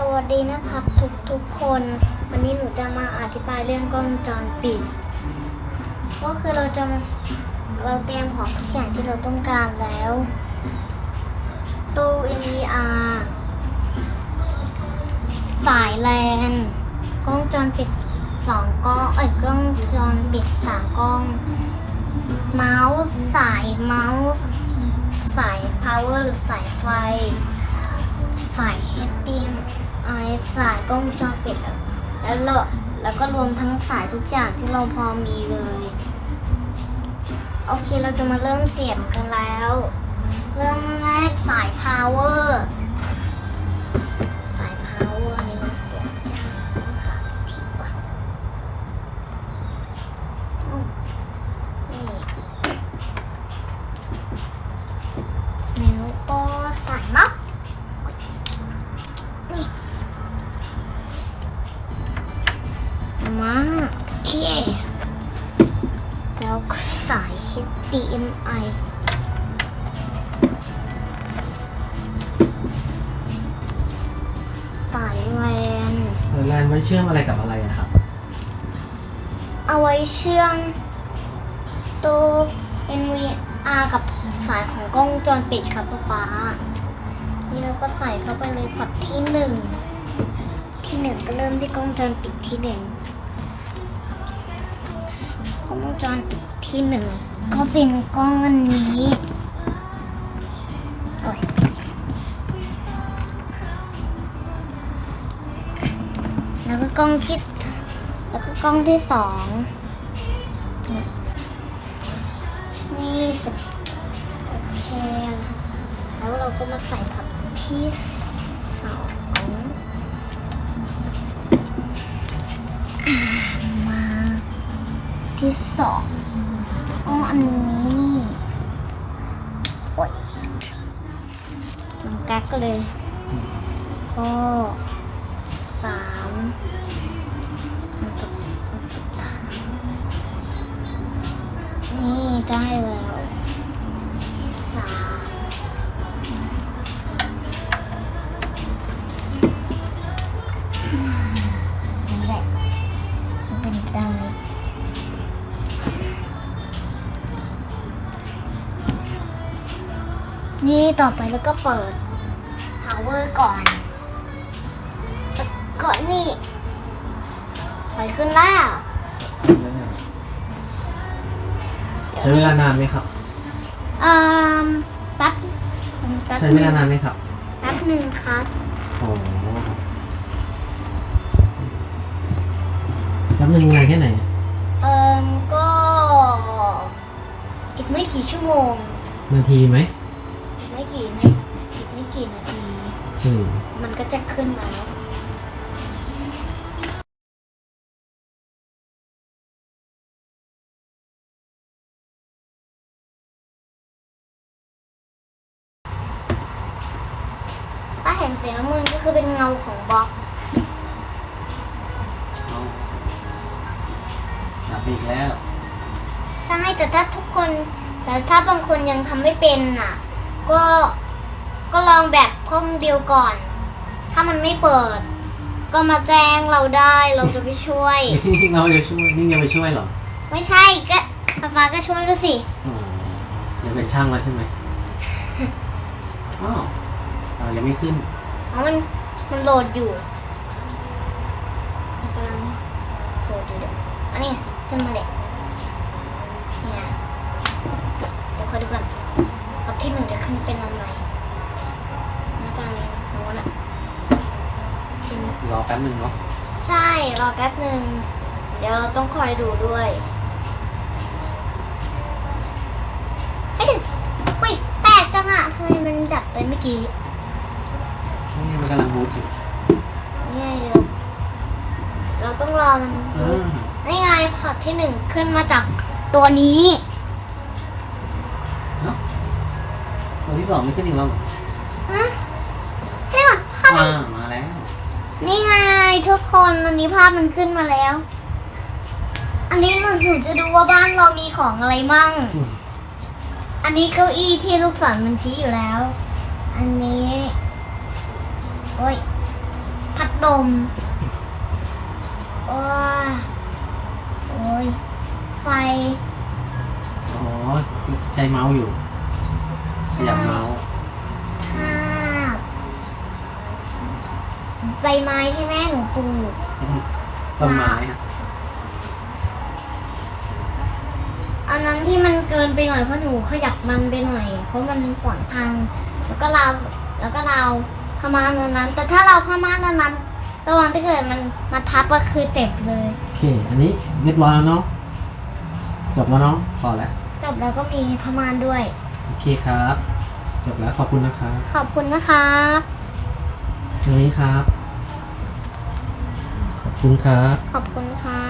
สวัสดีนะครับทุกทุกๆคน วันนี้หนูจะมาอธิบายเรื่องกล้องจรปิด ก็คือเราจะเราเตรียมของทุกอย่างที่เราต้องการแล้วตู้ NVR สายแลนกล้องจรปิดสองกล้องเอ้ยกล้องจรปิดสามกล้อง เมาส์สายเมาส์สาย power หรือสายไฟ สาย HDMI สายกล้องจอปิดแล้วเราแล้วก็รวมทั้งสายทุกอย่างที่เราพอมีเลย โอเคเราจะมาเริ่มเสียบกันแล้ว เริ่มแรกสาย power สาย HDMI สายแลนเออแลนไว้เชื่อมอะไรกับอะไรอะครับ เอาไว้เชื่อมตู้ NVR กับสายของกล้องวงจรปิดครับป๊าป๊านี่เราก็ใส่เข้าไปเลยพอร์ตที่หนึ่งที่หนึ่งก็เริ่มที่กล้องวงจรปิดที่หนึ่งกล้องวงจรปิดที่หนึ่ง ก็เป็นกล้องนนี้แล้วก็กล้องที่แล้วก็กล้องที่สองนี่สิโอเคแล้วเราก็มาใส่ผักที่สองมาที่สอง อันนี้นี่โอ๊ยมันแก๊กเลย ก็สามอันสุดอันสุดท้ายนี่ได้แล้ว นี่ต่อไปแล้วก็เปิด power ก่อนก่อนนี่ไฟขึ้นแล้วใช้เวลานานไหมครับอืมแป๊บแป๊บใช้หเวนึ่ลางนานไหมครับแป๊บหนึ่งครับโอ้โหแป๊บนึงนานแค่ไหนเอ่มก็ อีกไม่กี่ชั่วโมง นาทีไหม อีกไม่กี่นาอีกไม่กี่นาที อืม มันก็จะขึ้นแล้วถ้าเห็นสีน้ำเงินก็คือเป็นเงาของบล็อกดับอีกแล้ว ใช่แต่ถ้าทุกคนแต่ถ้าบางคนยังทำไม่เป็นอะ ก็ ก็ลองแบบห้องเดียวก่อน ถ้ามันไม่เปิด ก็มาแจ้งเราได้เราจะไปช่วย เราจะช่วย นี่ยังไปช่วยเหรอไม่ใช่ก็ฟ้าฟ้าก็ช่วยด้วยสิอ๋อยังเป็นช่างแล้วใช่ไหมอ้าวอ่ายังไม่ขึ้นเพราะมันมันโหลดอยู่มันกำลังโหลดอยู่เด็กอันนี้ขึ้นมาเด็กเนี่ยเดี๋ยวคอยดูกันเอาที่หนึ่งจะขึ้นเป็นอันไห รอแป๊บนึงเนาะใช่รอแป๊บหนึ่งเดี๋ยวเราต้องคอยดูด้วยเฮ้ยอุ้ยแปลกจังอะทำไมมันดับไปเมื่อกี้นี่มันกำลังบูตอยู่นี่ไงเราเราต้องรอมันอืมนี่ไงพอร์ตที่หนึ่งขึ้นมาจากตัวนี้เนาะตัวที่สองไม่ขึ้นอีกแล้วเหรอฮะนี่ก่อนภาพอ่ามาแล้ว นี่ไงทุกคนอันนี้ภาพมันขึ้นมาแล้ว อันนี้มันหนูจะดูว่าบ้านเรามีของอะไรมั่งอืมอันนี้เก้าอี้ที่ลูกศรมันชี้อยู่แล้ว อันนี้โอ้ยลมโอ้ยโอ้ยไฟ อ๋อใช้เมาส์อยู่ขยับเมาส์ ภาพ ใบไม้ที่แม่หนูปลูกต้นไม้อะอันนั้นที่มันเกินไปหน่อยเพราะหนูขยับมันไปหน่อย เพราะมันขวางทาง แล้วก็เราแล้วก็เราพม่านอันนั้น แต่ถ้าเราพม่านอันนั้นระวังถ้าเกิดมันมาทับก็คือเจ็บเลยโอเค อันนี้เรียบร้อยแล้วเนาะจบแล้วเนาะพอแล้วจบแล้วก็มีพม่านด้วยโอเคครับจบแล้วขอบคุณนะครับขอบคุณนะคะตรงนี้ครับขอบ คุณครับ ขอบคุณค่ะ